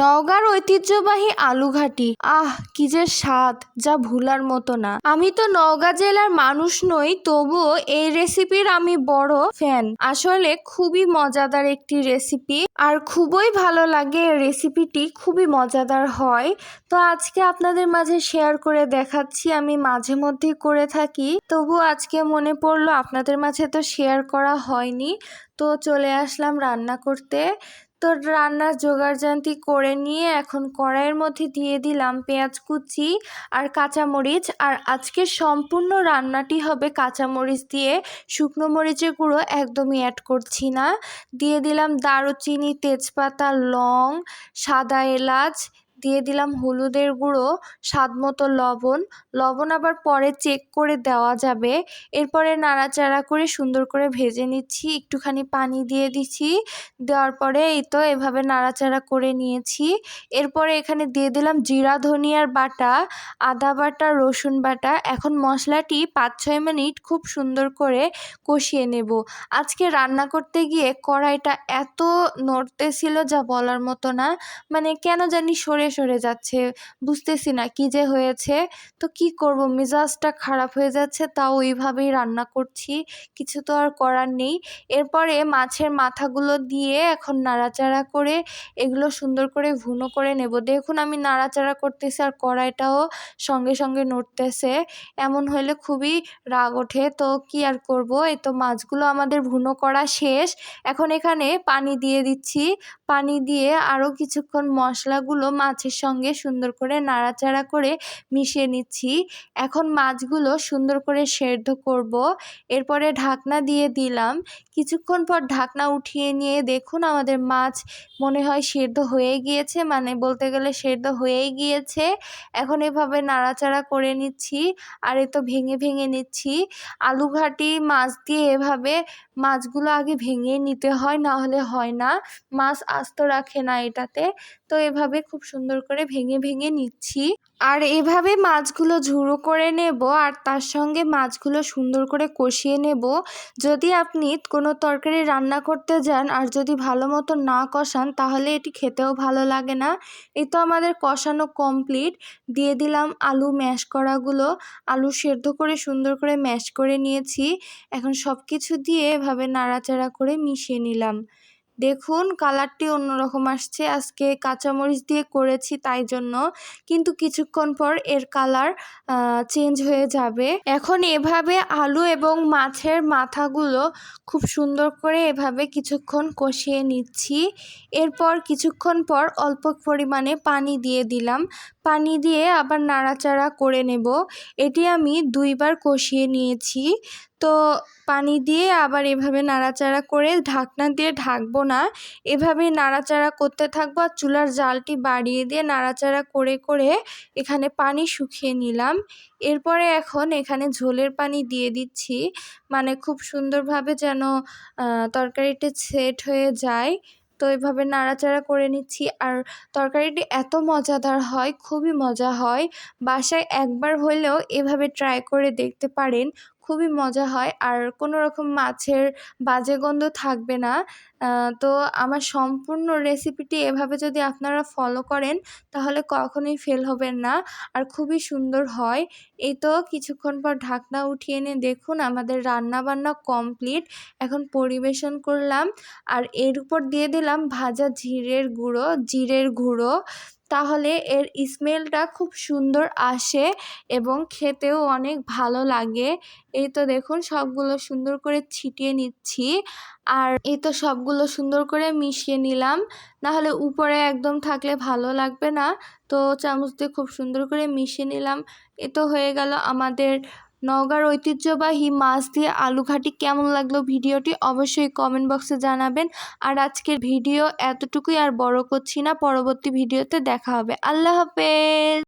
নওগাঁর ঐতিহ্যবাহী আলুঘাটি। আহ, কি যে স্বাদ, যা ভুলার মতো না। আমি তো নওগাঁ জেলার মানুষ নই, তবুও এই রেসিপির আমি বড় ফ্যান। আসলে খুবই মজাদার একটি রেসিপি, আর খুবই ভালো লাগে রেসিপিটি, খুবই মজাদার হয়। তো আজকে আপনাদের মাঝে শেয়ার করে দেখাচ্ছি, আমি মাঝে মধ্যেই করে থাকি। তবু আজকে মনে পড়ল, আপনাদের মাঝে তো শেয়ার করা হয়নি। তো চলে আসলাম রান্না করতে। তো রান্নার জোগাড় জান্তি করে নিয়ে এখন কড়াইয়ের মধ্যে দিয়ে দিলাম পেঁয়াজ কুচি আর কাঁচামরিচ। আর আজকে সম্পূর্ণ রান্নাটি হবে কাঁচামরিচ দিয়ে। শুকনো মরিচের গুঁড়ো একদমই অ্যাড করছি না। দিয়ে দিলাম দারুচিনি, তেজপাতা, লং, সাদা এলাচ দিয়ে দিলাম হলুদের গুঁড়ো, স্বাদ মতো লবণ। লবণ আবার পরে চেক করে দেওয়া যাবে। এরপরে নাড়াচাড়া করে সুন্দর করে ভেজে নিচ্ছি। একটুখানি পানি দিয়ে দিচ্ছি। দেওয়ার পরে এই তো এভাবে নাড়াচাড়া করে নিয়েছি। এরপরে এখানে দিয়ে দিলাম জিরা, ধনিয়ার বাটা, আদা বাটা, রসুন বাটা। এখন মশলাটি পাঁচ ছয় মিনিট খুব সুন্দর করে কষিয়ে নেব। আজকে রান্না করতে গিয়ে কড়াইটা এত নড়তেছিল যা বলার মতো না। মানে কেন জানি সরে সরে যাচ্ছে, বুঝতেছি না কি যে হয়েছে। তো কি করব? মেজাজটা খারাপ হয়ে যাচ্ছে, তাও ওইভাবেই রান্না করছি, কিছু তো আর করার নেই। এরপরে মাছের মাথাগুলো দিয়ে এখন নাড়াচাড়া করে এগুলো সুন্দর করে ভুনো করে নেব। দেখুন আমি নাড়াচাড়া করতেছি আর কড়াইটাও সঙ্গে সঙ্গে নড়তেছে। এমন হলে খুবই রাগ ওঠে। তো কি আর করব? এই তো মাছগুলো আমাদের ভুনো করা শেষ। এখন এখানে পানি দিয়ে দিচ্ছি। পানি দিয়ে আরও কিছুক্ষণ মশলাগুলো মাছের সঙ্গে সুন্দর করে নাড়াচাড়া করে মিশিয়ে নিচ্ছি। এখন মাছগুলো সুন্দর করে সেদ্ধ করব। এরপরে ঢাকনা দিয়ে দিলাম। কিছুক্ষণ পর ঢাকনা উঠিয়ে নিয়ে দেখুন আমাদের মাছ মনে হয় সেদ্ধ হয়ে গিয়েছে মানে বলতে গেলে সেদ্ধ হয়েই গিয়েছে। এখন এভাবে নাড়াচাড়া করে নিচ্ছি, আর এ তো ভেঙে ভেঙে নিচ্ছি। আলু ঘাটি মাছ দিয়ে এভাবে মাছগুলো আগে ভেঙে নিতে হয়, না হলে হয় না। মাছ আস্ত রাখে না এটাতে। তো এভাবে খুব সুন্দর করে ভেঙে ভেঙে নিচ্ছি। আর এভাবে মাছগুলো ঝুড়ো করে নেব আর তার সঙ্গে মাছগুলো সুন্দর করে কষিয়ে নেব। যদি আপনি কোনো তরকারি রান্না করতে যান আর যদি ভালো মতো না কষান তাহলে এটি খেতেও ভালো লাগে না। এই তো আমাদের কষানো কমপ্লিট দিয়ে দিলাম আলু ম্যাশ করাগুলো। আলু সেদ্ধ করে সুন্দর করে ম্যাশ করে নিয়েছি। এখন সব কিছু দিয়ে এভাবে নাড়াচাড়া করে মিশিয়ে নিলাম। দেখুন, কালারটি অন্যরকম আসছে। আজকে কাঁচামরিচ দিয়ে করেছি তাই জন্য। কিন্তু কিছুক্ষণ পর এর কালার চেঞ্জ হয়ে যাবে। এখন এভাবে আলু এবং মাছের মাথাগুলো খুব সুন্দর করে এভাবে কিছুক্ষণ কষিয়ে নিচ্ছি। এরপর কিছুক্ষণ পর অল্প পরিমাণে পানি দিয়ে দিলাম। পানি দিয়ে আবার নাড়াচাড়া করে নেব। এটি আমি দুইবার কষিয়ে নিয়েছি। তো পানি দিয়ে আবার এভাবে নাড়াচাড়া করে ঢাকনা দিয়ে ঢাকবো না। এভাবেই নাড়াচাড়া করতে থাকব আর চুলার জালটি বাড়িয়ে দিয়ে নাড়াচাড়া করে করে এখানে পানি শুকিয়ে নিলাম। এরপরে এখন এখানে ঝোলের পানি দিয়ে দিচ্ছি। মানে খুব সুন্দরভাবে যেন তরকারিটি সেট হয়ে যায়। তো এভাবে নাড়াচাড়া করে নিচ্ছি। আর তরকারিটি এত মজাদার হয়, খুবই মজা হয়। বাসায় একবার হলেও এভাবে ট্রাই করে দেখতে পারেন। খুবই মজা হয়। আর কোনো রকম মাছের বাজে গন্ধ থাকবে না। তো আমার সম্পূর্ণ রেসিপিটি এভাবে যদি আপনারা ফলো করেন, তাহলে কখনোই ফেল হবেন না। আর খুবই সুন্দর হয়। এই তো কিছুক্ষণ পর ঢাকনা উঠিয়ে এনে দেখুন আমাদের রান্না বান্না কমপ্লিট এখন পরিবেশন করলাম। আর এর উপর দিয়ে দিলাম ভাজা জিরের গুঁড়ো জিরের গুঁড়ো। তাহলে এর স্মেলটা খুব সুন্দর আসে এবং খেতেও অনেক ভালো লাগে। এই তো দেখুন, সবগুলো সুন্দর করে ছিটিয়ে নিচ্ছি। আর এই তো সবগুলো সুন্দর করে মিশিয়ে নিলাম। নাহলে উপরে একদম থাকলে ভালো লাগবে না। তো চামচ দিয়ে খুব সুন্দর করে মিশিয়ে নিলাম। এ তো হয়ে গেল আমাদের নওগাঁর ঐতিহ্যবাহী মাছ দিয়ে আলু ঘাটি কেমন লাগল ভিডিওটি অবশ্যই কমেন্ট বক্সে জানাবেন। আর আজকের ভিডিও এতটুকুই, আর বড় করছি না। পরবর্তী ভিডিওতে দেখা হবে। আল্লাহ হাফেজ!